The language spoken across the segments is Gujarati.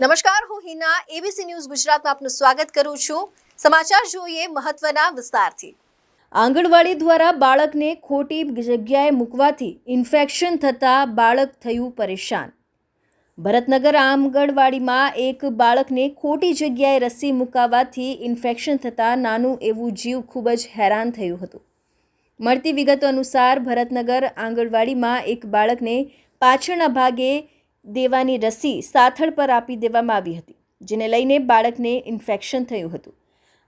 નમસ્કાર, હું હિના એબીસી ન્યૂઝ ગુજરાતમાં આપનું સ્વાગત કરું છું. સમાચાર જોઈએ મહત્વના વિસ્તારથી. આંગણવાડી દ્વારા બાળકને ખોટી જગ્યાએ મૂકવાથી ઇન્ફેક્શન થતાં બાળક થયું પરેશાન. ભરતનગર આંગણવાડીમાં એક બાળકને ખોટી જગ્યાએ રસી મુકાવવાથી ઇન્ફેક્શન થતાં નાનું એવું જીવ ખૂબ જ હેરાન થયું હતું. મળતી વિગતો અનુસાર ભરતનગર આંગણવાડીમાં એક બાળકને પાછળના ભાગે દેવાની રસી સાથળ પર આપી દેવામાં આવી હતી, જેને લઈને બાળકને ઇન્ફેક્શન થયું હતું.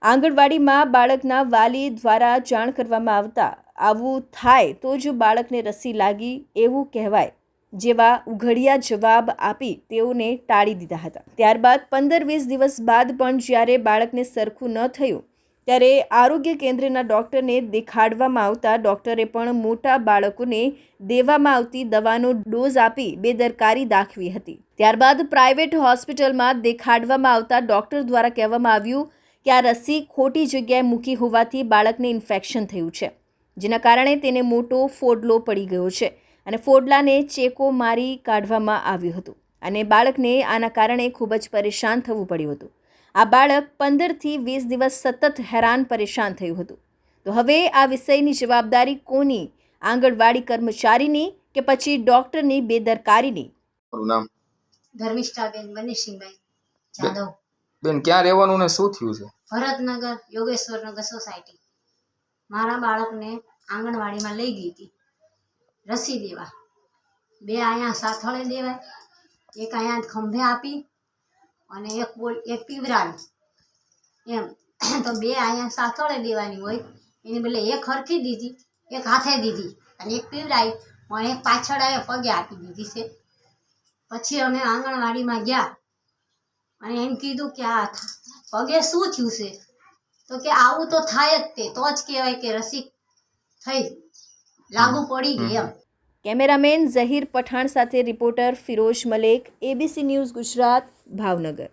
આંગણવાડીમાં બાળકના વાલી દ્વારા જાણ કરવામાં આવતા, આવું થાય તો જ બાળકને રસી લાગી એવું કહેવાય, જેવા ઉઘડિયા જવાબ આપી તેઓને ટાળી દીધા હતા. ત્યારબાદ પંદર વીસ દિવસ બાદ પણ જ્યારે બાળકને સરખું ન થયું ત્યારે આરોગ્ય કેન્દ્રના ડૉક્ટરને દેખાડવામાં આવતા ડૉક્ટરે પણ મોટા બાળકોને દેવામાં આવતી દવાનો ડોઝ આપી બેદરકારી દાખવી હતી. ત્યારબાદ પ્રાઇવેટ હોસ્પિટલમાં દેખાડવામાં આવતા ડૉક્ટર દ્વારા કહેવામાં આવ્યું કે આ રસી ખોટી જગ્યાએ મૂકી હોવાથી બાળકને ઇન્ફેક્શન થયું છે, જેના કારણે તેને મોટો ફોડલો પડી ગયો છે અને ફોડલાને ચેકો મારી કાઢવામાં આવ્યું હતું અને બાળકને આના કારણે ખૂબ જ પરેશાન થવું પડ્યું હતું. આ બાળક પંદરથી વીસ દિવસ સતત હેરાન પરેશાન થયું હતું. તો હવે આ વિષયની જવાબદારી કોની? આંગણવાડી કર્મચારીની કે પછી ડોક્ટરની બેદરકારીની? નામ ધર્મિષ્ઠાબેન મનીષસિંહભાઈ જાદવ. બેન ક્યાં રહેવાનું ને શું થયું છે? ભરતનગર યોગેશ્વરનગર સોસાયટી. મારા બાળકને આંગણવાડીમાં લઈ ગઈ હતી. રસી દેવા. બે અહીંયા સાથળે દેવાય એક અહીંયા ખંભે આપી અને એક બોલ એક પીવરાવી એમ. તો બે અહીંયા સાથળે દેવાની હોય. એની બદલે એક હરખી દીધી એક હાથે દીધી અને એક પીવરાઈ પણ એક પાછળ અહીંયા પગે આપી દીધી છે. પછી અમે આંગણવાડીમાં ગયા અને એમ કીધું કે આ પગે શું થયું છે? તો કે આવું તો થાય જ તે તો જ કહેવાય કે રસી થઈ લાગુ પડી ગઈ એમ. કેમેરામેન ઝહીર પઠાણ સાથે reporter Firoz Malek ABC news Gujarat Bhavnagar.